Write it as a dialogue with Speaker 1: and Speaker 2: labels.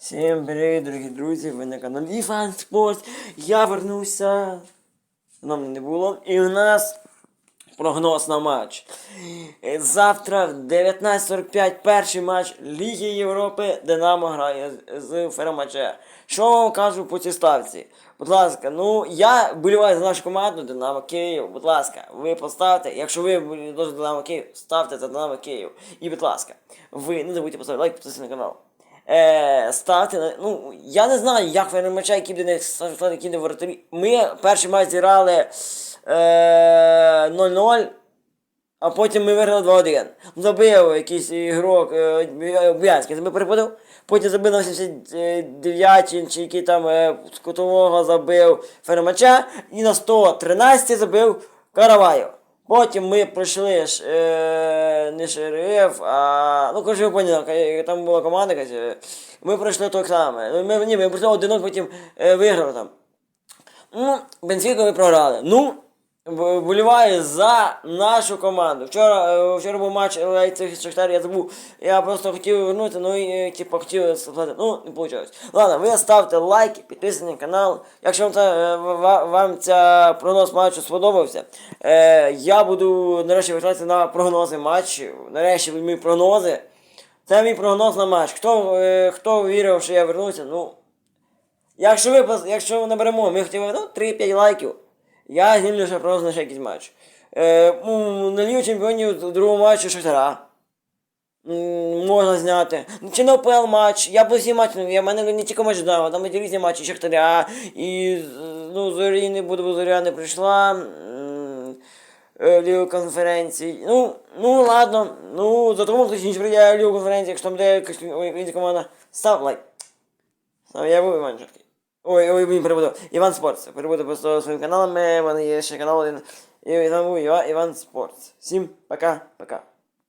Speaker 1: Всім привіт, дорогі друзі! Ви на каналі Фан Спорт. Я вернувся. Нам не було. І у нас прогноз на матч. Е, Завтра в 19.45 перший матч Ліги Європи Динамо грає з- Феромаче. Що вам кажу по цій ставці? Будь ласка, ну я боліваю за нашу команду Динамо Київ. Будь ласка, ви поставте. Якщо ви за Динамо Київ, ставте за Динамо Київ. І будь ласка, ви не забудьте поставити лайк, підписатися на канал. Е, ставте, на- ну, я не знаю, як Феромача, які буде ставити, які не воротарі. Ми перший матч зіграли е, 0-0. А потім ми виграли 2-1. Забив якийсь ігрок е, Бянський, забив перепадав. Потім забив на 89-й, чи який там е, з кутового забив Фермача. І на 113 забив Караваєв. Потім ми пройшли ж, е, не ШРФ, а. Ну, коротше, ви поняли, там була команда якась. е, Ми пройшли так само. Ми, ні, ми пройшли один, потім е, виграли там. Ну, Бенфіку ми програли. Ну, б- вболіваю за нашу команду. Вчора, е, вчора був матч Лейцих Шахтар, я забув. Я просто хотів вернути, ну і е, типу хотів сказати, ну, не вийшло. Ладно, ви ставте лайки, підписуйтесь на канал. Якщо вам, це, е, вам ця прогноз матчу сподобався, я буду нарешті вертатися на прогнози матчів. Нарешті мої прогнози. Це мій прогноз на матч. Хто, хто вірив, що я вернуся, ну. Якщо ви якщо наберемо, ми хотіли ну, 3-5 лайків, я знімлю ще просто на ще якийсь матч. Е, ну, на Лігу чемпіонів у другому Шахтара. Можна зняти. Ну, Чи на ОПЛ матч, я по всі матчі, я в мене не тільки матч знав, там і різні матчі Шахтаря, і ну, Зорі не буде, бо Зоря не прийшла. Е, в Лігу конференцій. Ну, ну ладно, ну за тому хтось ніч прийде в Лігу конференції, якщо там буде якась українська команда, став лайк. Став, я був Шахтий. Ой, ой, він перебуду. Іван Спортс. Перебуду просто своїм каналами. У мене є ще канал один. Іван Спортс. Всім пока, пока.